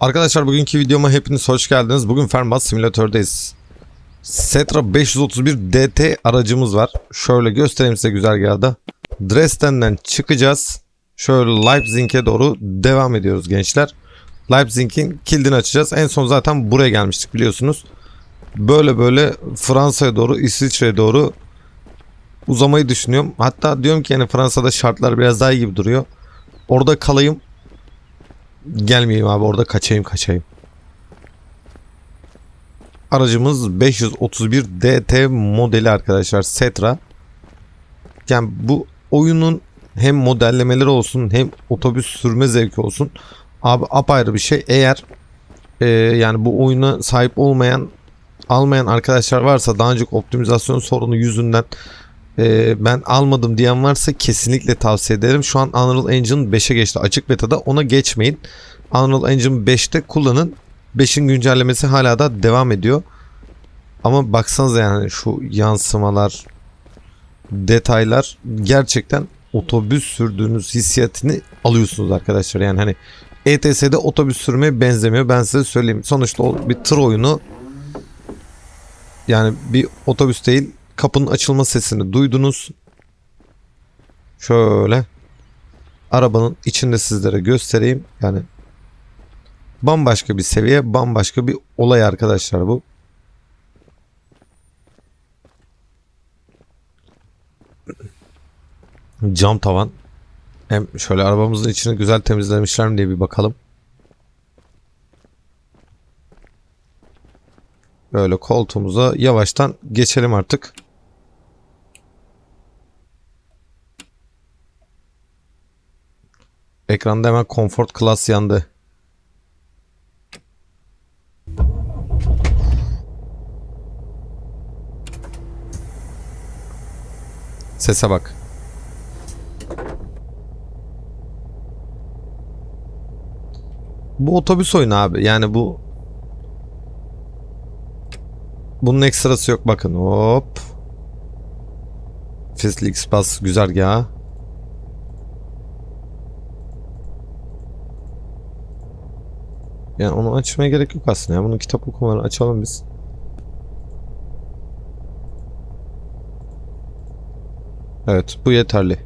Arkadaşlar bugünkü videoma hepiniz hoş geldiniz. Bugün Fernbus Simülatör'deyiz. Setra 531 DT aracımız var. Şöyle göstereyim size güzergahda. Dresden'den çıkacağız. Şöyle Leipzig'e doğru devam ediyoruz gençler. Leipzig'in kilidini açacağız. En son zaten buraya gelmiştik biliyorsunuz. Böyle böyle Fransa'ya doğru, İsviçre'ye doğru uzamayı düşünüyorum. Hatta diyorum ki yani Fransa'da şartlar biraz daha iyi gibi duruyor. Orada kalayım. Gelmeyeyim abi orada kaçayım kaçayım. Aracımız 531 DT modeli arkadaşlar Setra. Yani bu oyunun hem modellemeleri olsun hem otobüs sürme zevki olsun. Abi apayrı bir şey. Eğer e, yani bu oyuna sahip olmayan almayan arkadaşlar varsa daha önceki optimizasyon sorunu yüzünden e, ben almadım diyen varsa kesinlikle tavsiye ederim. Şu an Unreal Engine 5'e geçti açık beta'da ona geçmeyin. Unreal Engine 5'te kullanın. 5'in güncellemesi hala da devam ediyor. Ama baksanıza yani şu yansımalar, detaylar gerçekten otobüs sürdüğünüz hissiyatını alıyorsunuz arkadaşlar. Yani hani ETS'de otobüs sürmeye benzemiyor. Ben size söyleyeyim. Sonuçta o bir tır oyunu. Yani bir otobüs değil. Kapının açılma sesini duydunuz. Şöyle arabanın içinde sizlere göstereyim. Yani bambaşka bir seviye, bambaşka bir olay arkadaşlar bu. Cam tavan. Hem şöyle arabamızın içini güzel temizlemişler mi diye bir bakalım. Böyle koltuğumuza yavaştan geçelim artık. Ekranda hemen Comfort Class yandı. Sese bak. Bu otobüs oyunu abi. Yani bu bunun ekstrası yok bakın. Hop. Fisli X-Pass güzergahı. Yani onu açmaya gerek yok aslında. Ya. Bunu kitap okumaları açalım biz. Evet bu yeterli.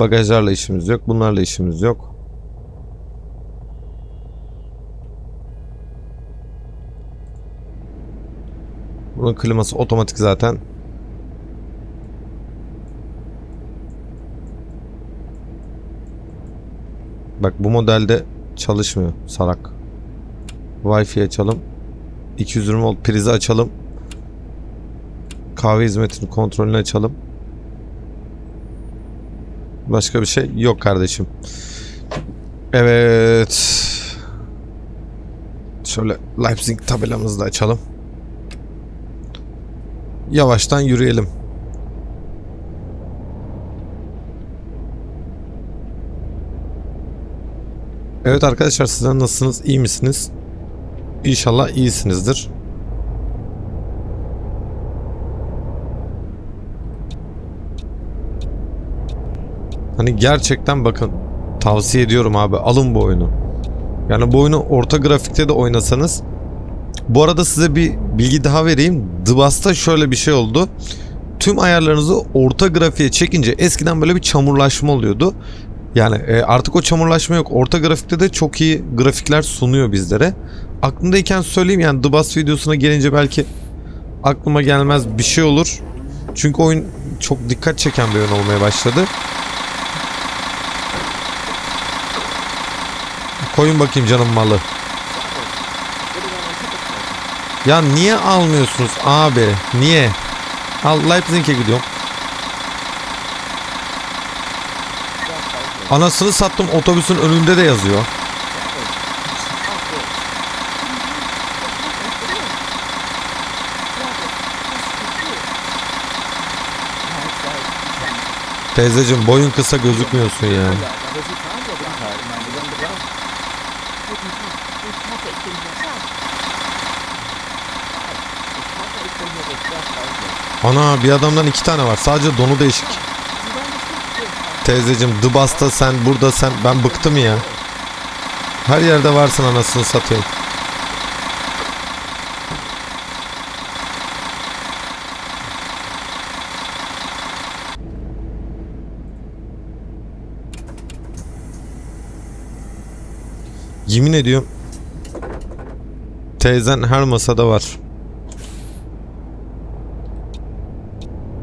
Bagajlarla işimiz yok. Bunlarla işimiz yok. Bunun kliması otomatik zaten. Bak bu modelde çalışmıyor salak. Wi-Fi açalım. 220 volt prizi açalım. Kahve hizmetini kontrolünü açalım. Başka bir şey yok kardeşim. Evet. Şöyle Leipzig tabelamızı da açalım. Yavaştan yürüyelim. Evet arkadaşlar sizler nasılsınız? İyi misiniz? İnşallah iyisinizdir. Hani gerçekten bakın tavsiye ediyorum abi alın bu oyunu. Yani bu oyunu orta grafikte de oynasanız bu arada size bir bilgi daha vereyim. Dbas'ta şöyle bir şey oldu. Tüm ayarlarınızı orta grafiğe çekince eskiden böyle bir çamurlaşma oluyordu. Yani e, artık o çamurlaşma yok. Orta grafikte de çok iyi grafikler sunuyor bizlere. Aklımdayken söyleyeyim yani The Bus videosuna gelince belki aklıma gelmez bir şey olur. Çünkü oyun çok dikkat çeken bir oyun olmaya başladı. Koyun bakayım canım malı. Ya niye almıyorsunuz abi? Niye? Al Leipzig'e gidiyorum. Anasını sattım otobüsün önünde de yazıyor. Teyzeciğim boyun kısa gözükmüyorsun ya. Ana bir adamdan iki tane var. Sadece donu değişik. Teyzeciğim Dıbas'ta sen burada sen ben bıktım ya. Her yerde varsın anasını satayım. Yemin ediyorum teyzen her masada var.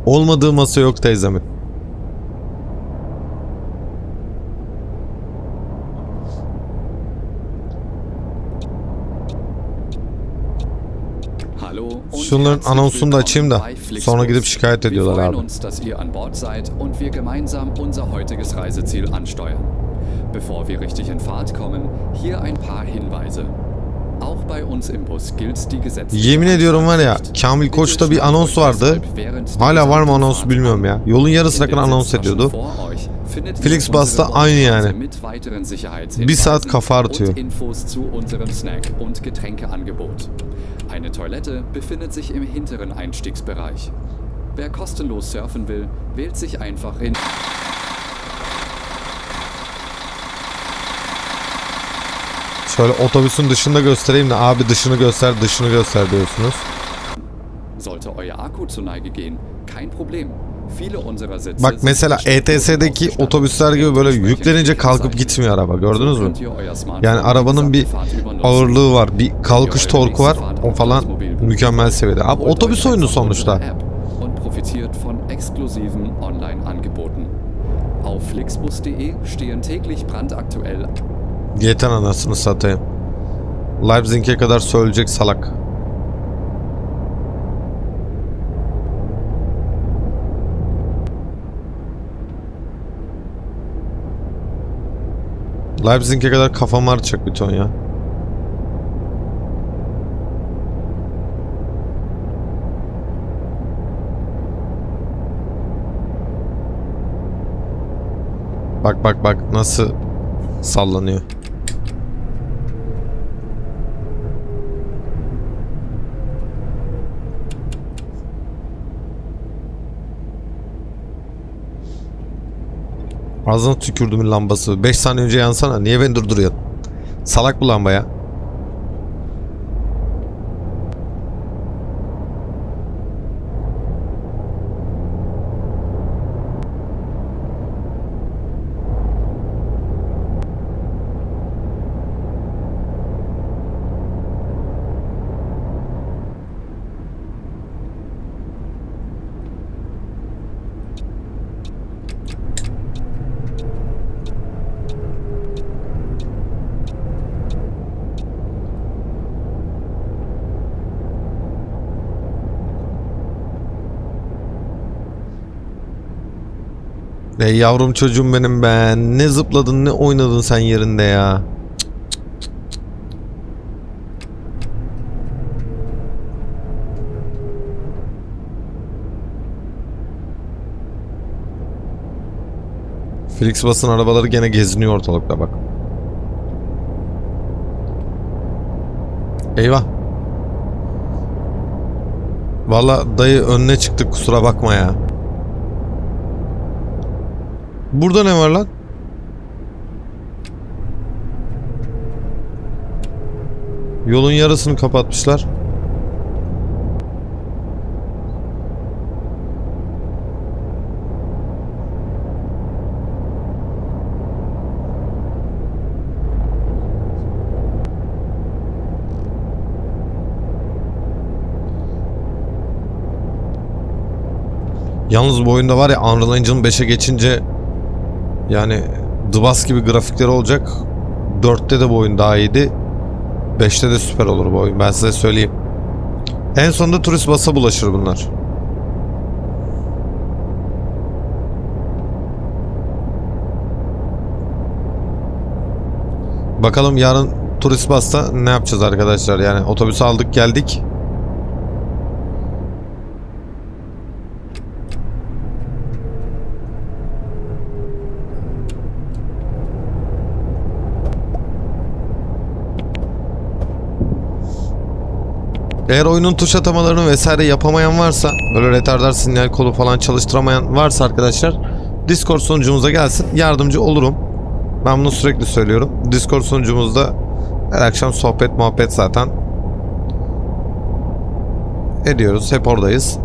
Olmadığı masa yok teyzemin. Şunların anonsunu da açayım da sonra gidip şikayet ediyorlar abi. Bevor wir richtig in Fahrt kommen, hier ein paar Hinweise. Auch bei uns im Bus gilt die gesetzliche Yemin ediyorum var ya. Kamil Koç'ta bir anons vardı. Hala var mı anons bilmiyorum ya. Yolun yarısına kadar anons ediyordu. Flixbus'ta aynı yani. Bir saat kafa artıyor. Und Infos zu unserem Snack- und Getränkeangebot. Eine Toilette befindet sich im hinteren Einstiegsbereich. Wer kostenlos surfen will, wählt sich einfach in Şöyle otobüsün dışında göstereyim de abi dışını göster dışını göster diyorsunuz. Sollte euer Akku zur Neige gehen, kein Problem. Bak mesela ETS'deki otobüsler gibi böyle yüklenince kalkıp gitmiyor araba gördünüz mü? Yani arabanın bir ağırlığı var, bir kalkış torku var. O falan mükemmel seviyede. Abi otobüs oyunu sonuçta. Auf flixbus.de stehen täglich brandaktuell Yeter anasını satayım. Leipzig'e kadar söyleyecek salak. Leipzig'e kadar kafam artacak bir ton ya. Bak bak bak nasıl sallanıyor. Ağzına tükürdümün lambası. 5 saniye önce yansana. Niye beni durduruyorsun? Salak bu lamba ya. Ey yavrum çocuğum benim ben. Ne zıpladın ne oynadın sen yerinde ya. Felix basın arabaları gene geziniyor ortalıkta bak. Eyvah. Valla dayı önüne çıktık kusura bakma ya. Burada ne var lan? Yolun yarısını kapatmışlar. Yalnız bu oyunda var ya Unreal Engine 5'e geçince yani Boss gibi grafikleri olacak. 4'te de bu oyun daha iyiydi. 5'te de süper olur bu oyun ben size söyleyeyim. En sonunda turist basa bulaşır bunlar. Bakalım yarın turist basta ne yapacağız arkadaşlar? Yani otobüs aldık geldik. Eğer oyunun tuş atamalarını vesaire yapamayan varsa böyle retardar sinyal kolu falan çalıştıramayan varsa arkadaşlar Discord sunucumuza gelsin yardımcı olurum. Ben bunu sürekli söylüyorum. Discord sunucumuzda her akşam sohbet muhabbet zaten ediyoruz. Hep oradayız.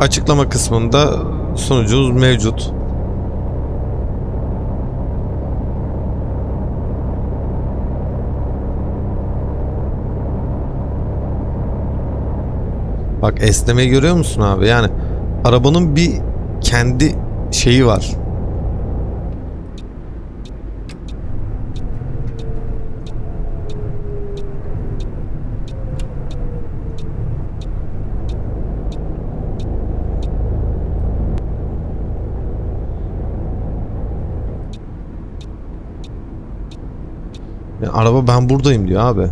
Açıklama kısmında sunucumuz mevcut. Bak esnemeyi görüyor musun abi? Yani arabanın bir kendi şeyi var. Ya araba ben buradayım diyor abi.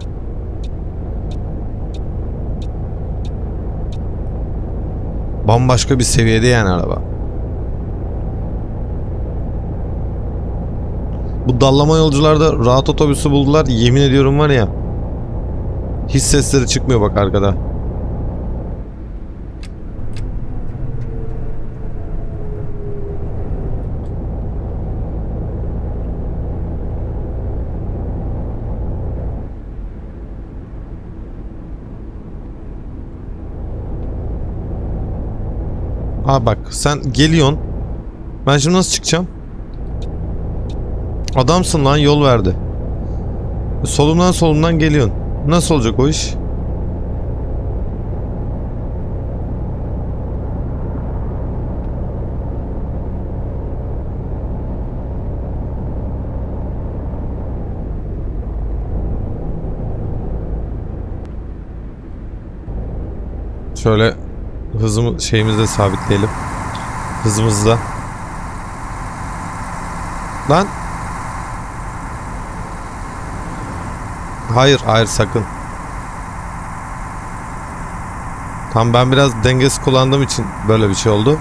Bambaşka bir seviyede yani araba. Bu dallama yolcularda rahat otobüsü buldular. Yemin ediyorum var ya. Hiç sesleri çıkmıyor bak arkada. Aa bak sen geliyorsun. Ben şimdi nasıl çıkacağım? Adamsın lan yol verdi. Solumdan solumdan geliyorsun. Nasıl olacak o iş? Şöyle hızımı şeyimizde sabitleyelim. Hızımızda. Lan. Hayır, hayır sakın. Tam ben biraz dengesiz kullandığım için böyle bir şey oldu.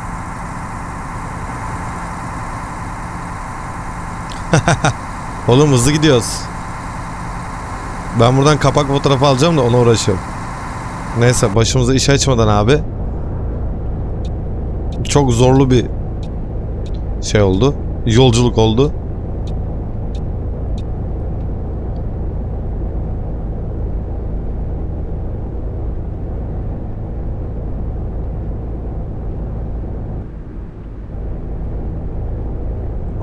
Oğlum hızlı gidiyoruz. Ben buradan kapak fotoğrafı alacağım da ona uğraşıyorum. Neyse başımıza iş açmadan abi. Çok zorlu bir şey oldu. Yolculuk oldu.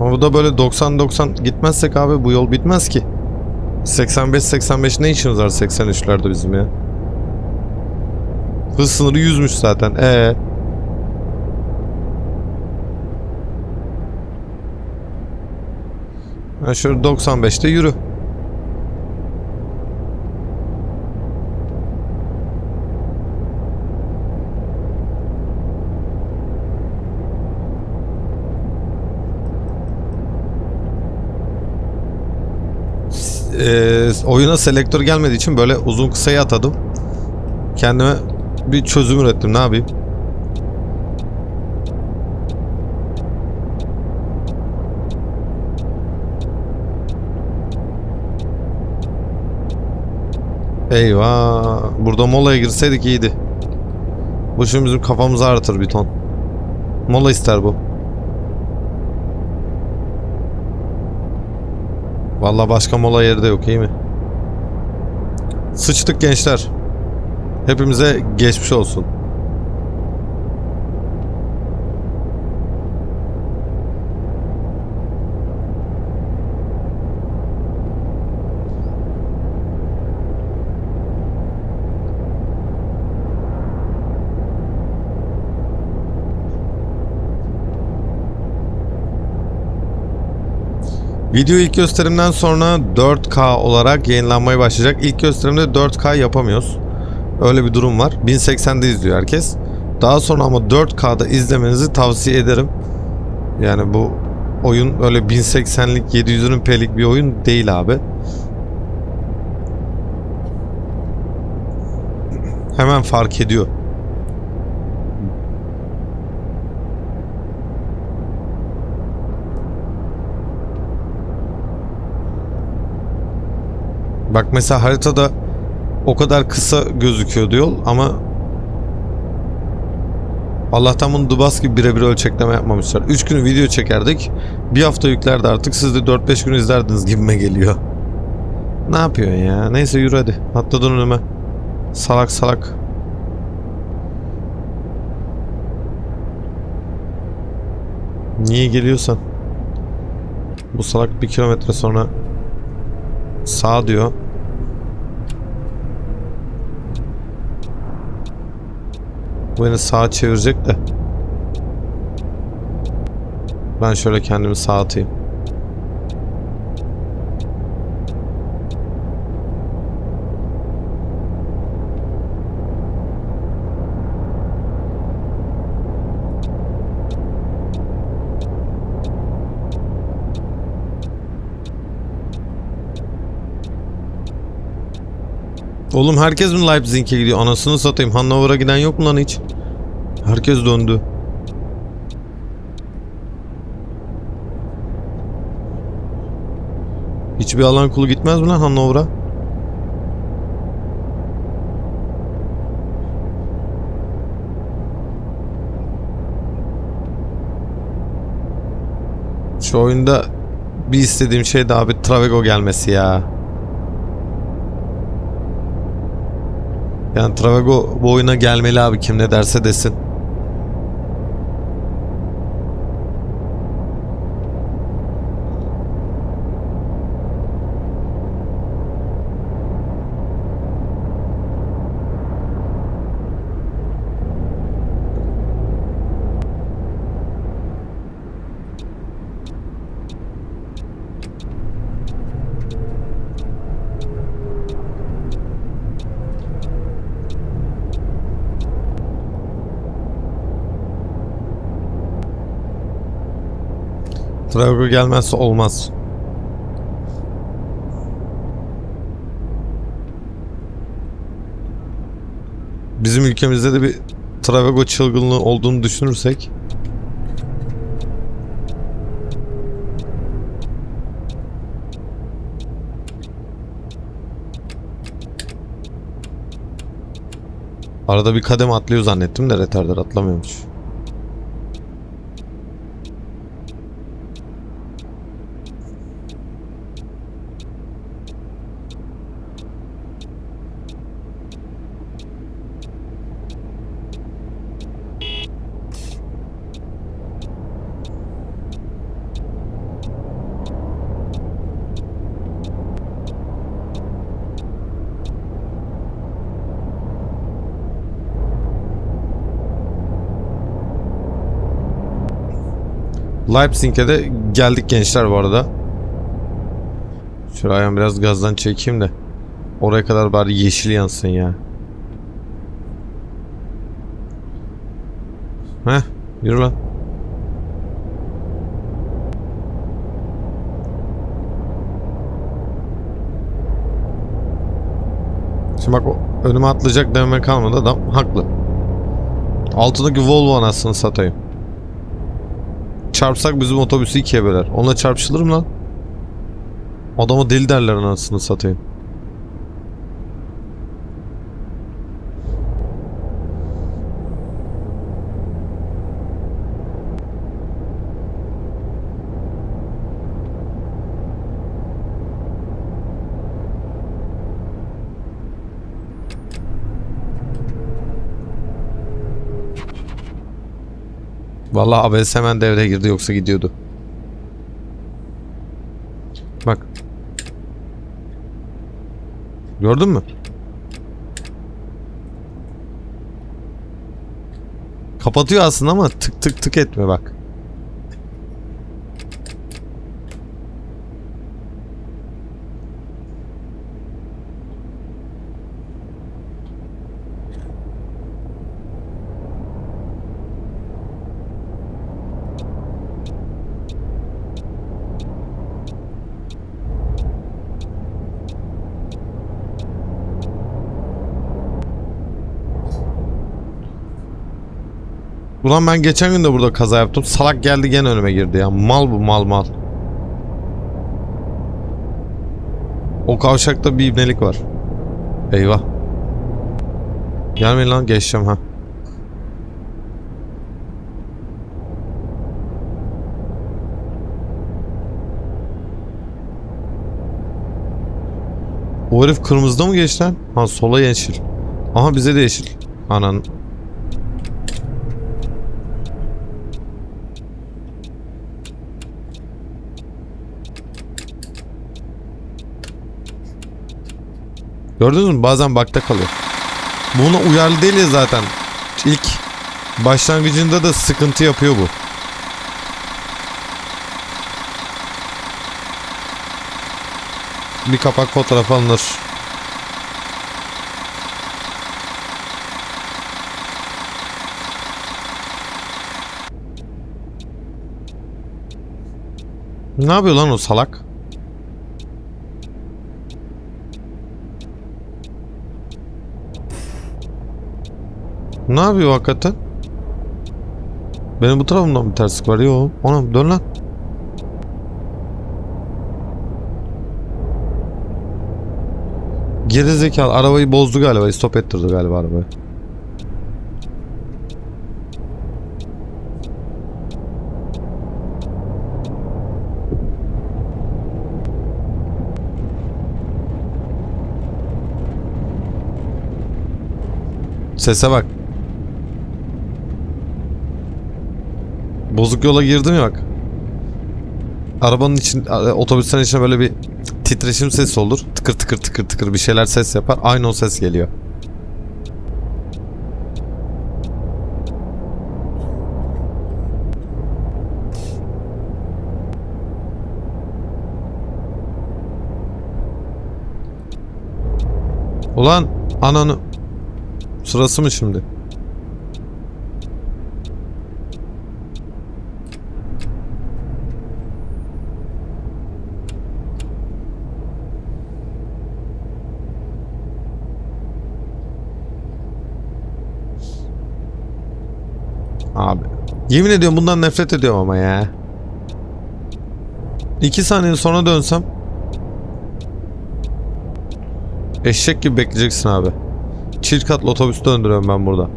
Ama bu da böyle 90-90 gitmezsek abi bu yol bitmez ki. 85-85 ne işimiz var 83'lerde bizim ya? Hız sınırı 100'müş zaten. Ee. Ha şöyle 95'te yürü. Eee, oyuna selektör gelmediği için böyle uzun kısayı atadım. Kendime bir çözüm ürettim. Ne yapayım? Eyvah. Burada molaya girseydik iyiydi. Bu şimdi bizim kafamızı ağrıtır bir ton. Mola ister bu. Vallahi başka mola yeri de yok iyi mi? Sıçtık gençler. Hepimize geçmiş olsun. Video ilk gösterimden sonra 4K olarak yayınlanmaya başlayacak. İlk gösterimde 4K yapamıyoruz. Öyle bir durum var. 1080'de izliyor herkes. Daha sonra ama 4K'da izlemenizi tavsiye ederim. Yani bu oyun öyle 1080'lik 720 p'lik bir oyun değil abi. Hemen fark ediyor. Bak mesela haritada o kadar kısa gözüküyordu yol ama Allah'tan bunu Dubas gibi birebir ölçekleme yapmamışlar. 3 günü video çekerdik. Bir hafta yüklerdi artık. Siz de 4-5 gün izlerdiniz gibime geliyor. Ne yapıyorsun ya? Neyse yürü hadi. Atladın önüme. Salak salak. Niye geliyorsan? Bu salak bir kilometre sonra sağ diyor. Beni sağa çevirecek de. Ben şöyle kendimi sağa atayım. Oğlum herkes mi Leipzig'e gidiyor? Anasını satayım. Hannover'a giden yok mu lan hiç? Herkes döndü. Hiçbir alan kulu gitmez mi lan Hannover'a? Şu oyunda bir istediğim şey de abi Travego gelmesi ya. Yani Travego bu oyuna gelmeli abi kim ne derse desin. Travego gelmezse olmaz. Bizim ülkemizde de bir Travego çılgınlığı olduğunu düşünürsek Arada bir kadem atlıyor zannettim de retarder atlamıyormuş. Leipzig'e de geldik gençler bu arada. Şöyle ayağım biraz gazdan çekeyim de. Oraya kadar bari yeşil yansın ya. Heh, yürü lan. Şimdi bak önüme atlayacak dememe kalmadı adam haklı. Altındaki Volvo anasını satayım. Çarpsak bizim otobüsü ikiye böler. Onunla çarpışılır mı lan? Adama deli derler anasını satayım. Vallahi ABS hemen devreye girdi yoksa gidiyordu. Bak. Gördün mü? Kapatıyor aslında ama tık tık tık etme bak. Ulan ben geçen gün de burada kaza yaptım. Salak geldi gene önüme girdi ya. Mal bu mal mal. O kavşakta bir ibnelik var. Eyvah. Gelmeyin lan geçeceğim ha. O herif kırmızıda mı geçti lan? Ha sola yeşil. Aha bize de yeşil. Anan Gördünüz mü? Bazen bakta kalıyor. Buna uyarlı değil ya zaten. İlk başlangıcında da sıkıntı yapıyor bu. Bir kapak fotoğrafı alınır. Ne yapıyor lan o salak? Ne yapıyor hakikaten? Benim bu tarafımdan bir terslik var. Yo. Ona dön lan. Geri zekalı arabayı bozdu galiba. Stop ettirdi galiba arabayı. Sese bak. Bozuk yola girdim ya bak. Arabanın için, a- otobüslerin içine böyle bir titreşim sesi olur. Tıkır tıkır tıkır tıkır bir şeyler ses yapar. Aynı o ses geliyor. Ulan ananı Sırası mı şimdi? Abi. Yemin ediyorum bundan nefret ediyorum ama ya. İki saniye sonra dönsem. Eşek gibi bekleyeceksin abi. Çift katlı otobüs döndürüyorum ben burada.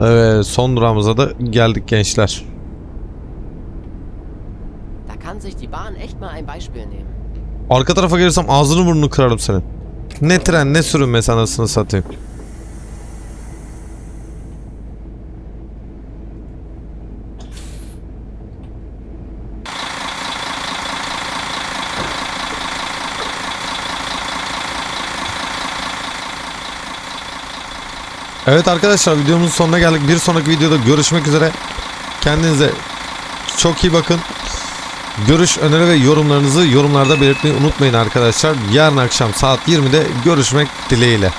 Evet son durağımıza da geldik gençler. Arka tarafa gelirsem ağzını burnunu kırarım senin. Ne tren ne sürünmesi anasını satayım. Evet arkadaşlar videomuzun sonuna geldik. Bir sonraki videoda görüşmek üzere. Kendinize çok iyi bakın. Görüş, öneri ve yorumlarınızı yorumlarda belirtmeyi unutmayın arkadaşlar. Yarın akşam saat 20'de görüşmek dileğiyle.